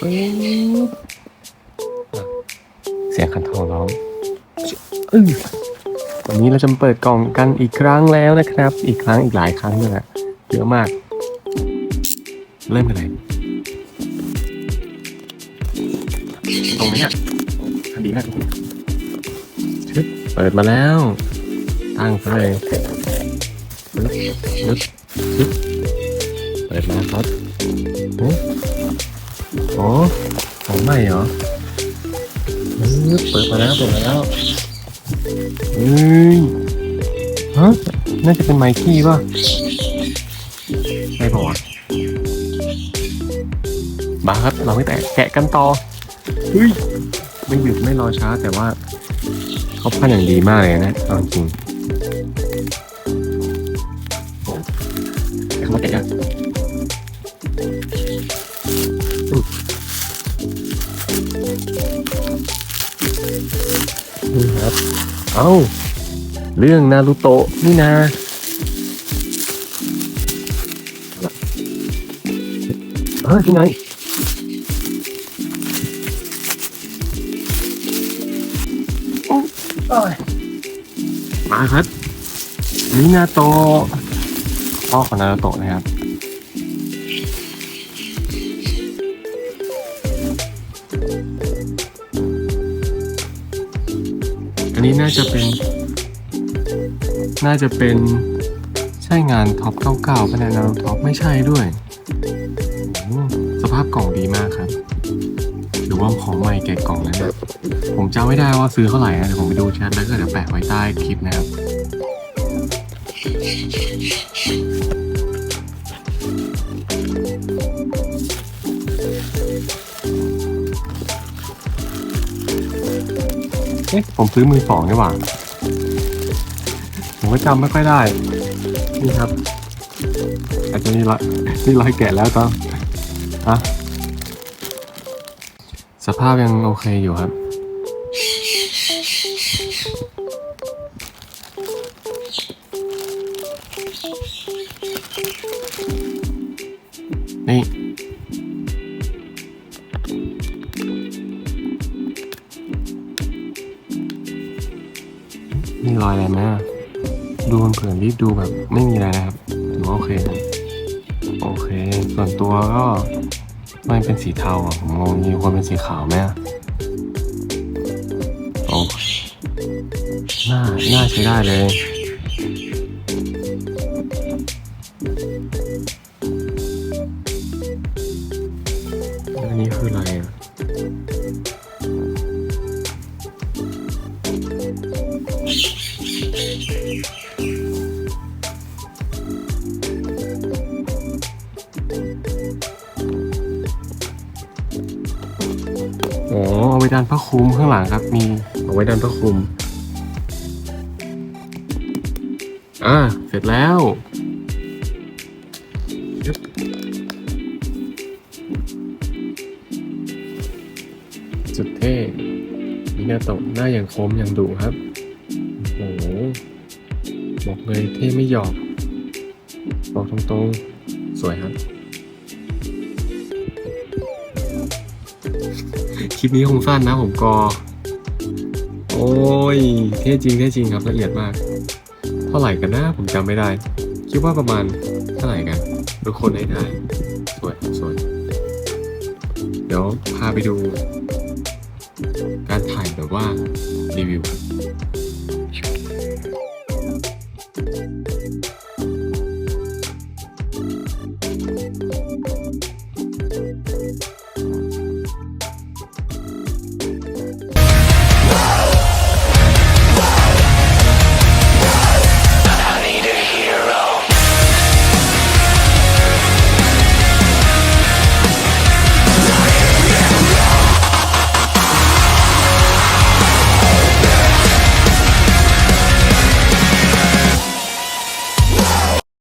เสียงคันโทรร้องร้อวันนี้เราจะเปิดกล่องกันอีกครั้งแล้วนะครับ อีกครั้งอีกหลายครั้งเลยแหละเยอะมาก เริ่มกันเลยตรงนี้อะอันดีมากชึบเปิดมาแล้ว ตั้งไปปึ๊บปึ๊บปึ๊บเปิดมาครับ โอ้ของใหม่เหรอเปิดมาแล้วเปิดมาแล้วเฮ้ยฮะน่าจะเป็นไมค์กี้ป่ะไม่บอกมาครับเราไม่แตะแกะกันต่อเฮ้ยไม่หยุดไม่รอช้าแต่ว่าเขาพันอย่างดีมากเลยนะเอาจริง นี่ครับ เอ้า เรื่องนารูโตะนี่นาเฮ้ยที่ไหนมาครับมินาโตะพ่อของนารูโตะนะครับ นนี้น่าจะเป็น น่าจะเป็นใช่งานท็อปเก่าๆปะเนี่ยนารูท็อปไม่ใช่ด้วย สภาพกล่องดีมากครับ หรือว่าของใหม่แกะกล่องแล้วนะผมจำไม่ได้ว่าซื้อเท่าไหร่นะเดี๋ยวผมไปดูแชทแล้วก็เดี๋ยวแปะไว้ใต้คลิปนะครับ เอ๊ะ ผมซื้อมือสองนี่หว่า ผมก็จำไม่ค่อยได้ นี่ครับ อาจจะนี่ละนี่รอยแกะแล้วต้องอะสภาพยังโอเคอยู่ครับ รอยอะไรไหมอะดูเผื่อรีบดูแบบไม่มีอะไรนะครับถือว่าโอเคโอเค ส่วนตัวก็มันเป็นสีเทาอะผมงงมีคนเป็นสีขาวไหมโอ้หน้าหน้าใช้ได้เลย ดันผ้าคลุมข้างหลังครับ มีเอาไว้ดันผ้าคลุม อ่า เสร็จแล้วยึบสุดเท่มินาโตะหน้าอย่างคมอย่างดุครับ โอ้โห บอกเลยเท่ไม่หยอก บอกตรงๆ สวยครับ ลิปนี้คงสั้นนะผมก็ โอ้ย เท่จริงเท่จริงครับละเอียดมาก เท่าไหร่กันนะผมจำไม่ได้ คิดว่าประมาณเท่าไหร่กันทุกคนได้ได้สวยสวย เดี๋ยวพาไปดู การถ่ายแบบว่ารีวิว